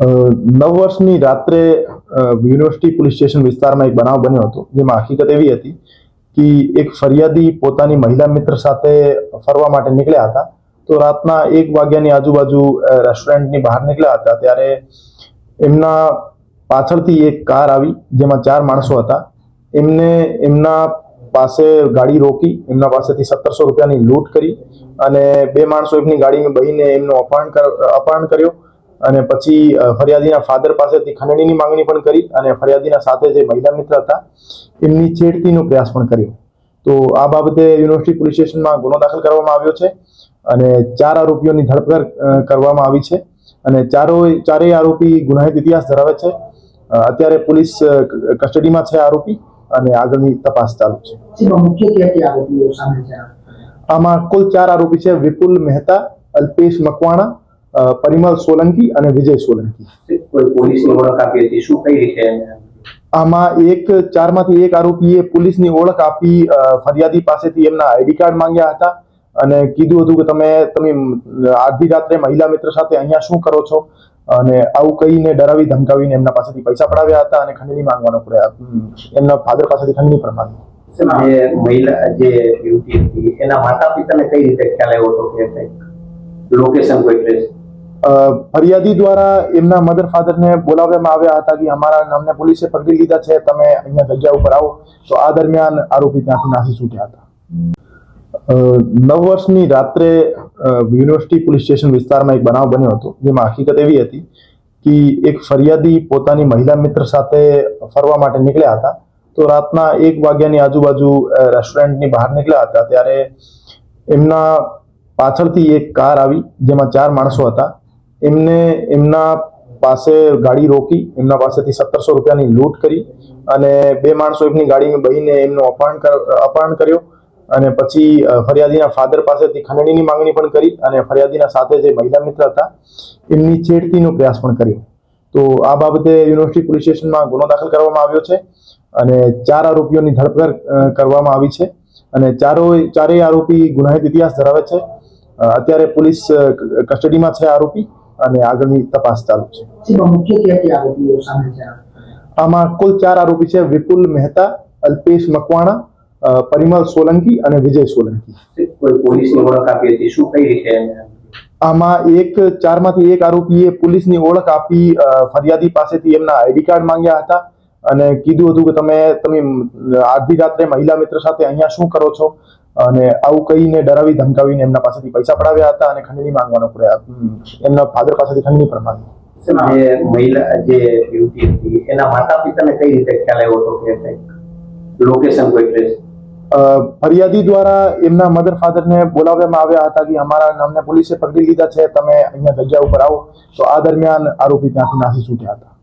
નવ વર્ષની રાત્રે યુનિવર્સિટી પોલીસ સ્ટેશન વિસ્તારમાં એક બનાવ બન્યો હતો, જેમાં હકીકત એવી હતી કે એક ફરિયાદી પોતાની મહિલા મિત્ર સાથે ફરવા માટે નીકળ્યા હતા. તો રાતના એક વાગ્યાની આજુબાજુ રેસ્ટોરન્ટની બહાર નીકળ્યા હતા, ત્યારે એમના પાછળથી એક કાર આવી, જેમાં ચાર માણસો હતા. એમને એમના પાસે ગાડી રોકી, એમના પાસેથી સત્તરસો રૂપિયાની લૂંટ કરી અને બે માણસો એમની ગાડીમાં બહીને એમનું અપહરણ અપહરણ કર્યો. અને પછી ફરિયાદીના ફાધર પાસેથી ખંડણીની માંગણી પણ કરી અને ફરિયાદીના સાથે જે મહિલા મિત્ર હતા એમની છેડતીનો પ્રયાસ પણ કર્યો. તો આ બાબતે યુનિવર્સિટી પોલીસ સ્ટેશનમાં ગુનો દાખલ કરવામાં આવ્યો છે અને ચાર આરોપીઓની ધરપકડ કરવામાં આવી છે. અને ચારો ચારેય આરોપી ગુનાહિત ઇતિહાસ ધરાવે છે. અત્યારે પોલીસ કસ્ટડીમાં છે આરોપી અને આગળની તપાસ ચાલુ છે? આમાં કુલ ચાર આરોપી છે વિપુલ મહેતા અલ્પેશ મકવાણા પરિમલ સોલંકી અને વિજય સોલંકી. પોલીસની ઓળખ આપી હતી? શું કઈ રીતે આમાં એક ચારમાંથી એક આરોપીએ પોલીસની ઓળખ આપી ફરિયાદી પાસેથી એમના આઈડી કાર્ડ માંગ્યા હતા અને કીધું હતું કે તમે તમે આધી રાત્રે મહિલા મિત્ર સાથે અહીંયા શું કરો છો? અને આવું કહીને ડરાવી ધમકાવીને એમના પાસેથી પૈસા પડાવ્યા હતા અને ખંડણી માંગવાનો પ્રયાસ એમના ફાધર પાસેથી ખંડણી પણ માંગી. જે મહિલા જે યુવતી હતી એના માતા પિતાને કઈ રીતે ખ્યાલ આવ્યો હતો કે લોકેશન કોઈ ટ્રેસ ફરિયાદી દ્વારા એમના મધર ફાધરને બોલાવવામાં આવ્યા હતા કે અમારા નામને પોલીસે પકડી લીધા છે, તમે અહીંયા જગ્યા ઉપર આવો. તો આ દરમિયાન આરોપી ત્યાંથી નાસી છૂટ્યા હતા. નવ વર્ષની રાત્રે યુનિવર્સિટી પોલીસ સ્ટેશન વિસ્તારમાં એક બનાવ બન્યો હતો, જેમાં હકીકત એવી હતી કે એક ફરિયાદી પોતાની મહિલા મિત્ર સાથે ફરવા માટે નીકળ્યા હતા. તો રાતના એક વાગ્યાની આજુબાજુ રેસ્ટોરન્ટની બહાર નીકળ્યા હતા. ત્યારે એમના પાછળથી એક કાર આવી, જેમાં ચાર માણસો હતા. એમને એમના પાસે ગાડી રોકી, એમના પાસેથી સત્તરસો રૂપિયાની લૂંટ કરી અને બે માણસો એમની ગાડીમાં બહીને એમનું અપહરણ અપહરણ કર્યો અને પછી ફરિયાદીના ફાધર પાસેથી ખંડણીની માંગણી પણ કરી અને ફરિયાદીના સાથે જે મહિલા મિત્ર હતા, એમની છેડતીનો પ્રયાસ પણ કર્યો. તો આ બાબતે યુનિવર્સિટી પોલીસ સ્ટેશનમાં ગુનો દાખલ કરવામાં આવ્યો છે અને ચાર આરોપીઓની ધરપકડ કરવામાં આવી છે અને ચારો, ચારેય આરોપી ગુનાહિત ઇતિહાસ ધરાવે છે. અત્યારે પોલીસ કસ્ટડીમાં છે આરોપી અને આગળની તપાસ ચાલુ છે. આમાં કુલ ચાર આરોપી છે વિપુલ મહેતા અલ્પેશ મકવાણા પરિમલ સોલંકી અને વિજય સોલંકી. પોલીસની ઓળખ આપી હતી? શું કઈ રીતે આમાં એક ચારમાંથી એક આરોપીએ પોલીસની ઓળખ આપી ફરિયાદી પાસેથી એમના આઈડી કાર્ડ માંગ્યા હતા અને કીધું હતું કે તમે તમે આધી રાત્રે મહિલા મિત્ર સાથે અહીંયા શું કરો છો? અને આવું કહીને ડરાવી ધમકાવીને એમના પાસેથી પૈસા પડાવ્યા હતા અને ખંડણી માંગવાનો પ્રયાસ એમના ફાધર પાસેથી ખંડણી પણ માંગી. જે મહિલા જે યુવતી હતી એના માતા પિતાને કઈ રીતે ખ્યાલ આવ્યો હતો કે લોકેશન કોઈ ટ્રેસ ફરિયાદી દ્વારા એમના મધર ફાધરને બોલાવવામાં આવ્યા હતા કે અમારા નામને પોલીસે પકડી લીધા છે તમે અહીંયા જગ્યા ઉપર આવો. તો આ દરમિયાન આરોપી ત્યાંથી નાસી છૂટ્યા હતા.